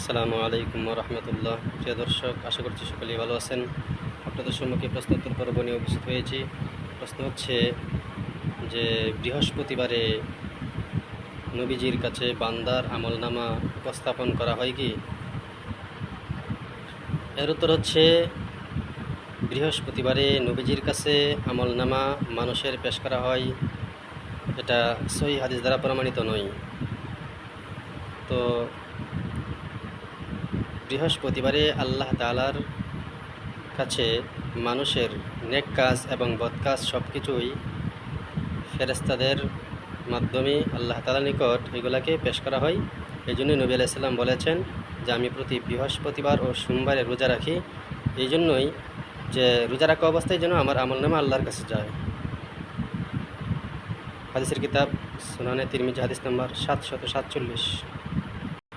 আসসালামু আলাইকুম রহমতুল্লাহ প্রিয় দর্শক, আশা করছি সকলেই ভালো আছেন। আপনাদের সম্মুখে প্রশ্নোত্তর পর্ব নিয়ে উপস্থিত হয়েছি। প্রশ্ন হচ্ছে যে, বৃহস্পতিবারে নবীজির কাছে বান্দার আমলনামা উপস্থাপন করা হয় কি? এর উত্তর হচ্ছে, বৃহস্পতিবারে নবীজির কাছে আমলনামা মানুষের পেশ করা হয়। এটা সহি হাদিস দ্বারা প্রমাণিত নয়। তো বৃহস্পতিবারে আল্লাহ তালার কাছে মানুষের নেক কাজ এবং বদ কাজ সব কিছুই ফেরেস্তাদের মাধ্যমে আল্লাহ তালার নিকট এগুলাকে পেশ করা হয়। এই জন্যই নবী আলাইসাল্লাম বলেছেন যে, আমি প্রতি বৃহস্পতিবার ও সোমবারে রোজা রাখি। এই জন্যই যে, রোজা রাখা অবস্থায় যেন আমার আমলনামা আল্লাহর কাছে যায়। হাদিসের কিতাব সুনানে তিরমিজি হাদিস নাম্বার সাতশত সাতচল্লিশ।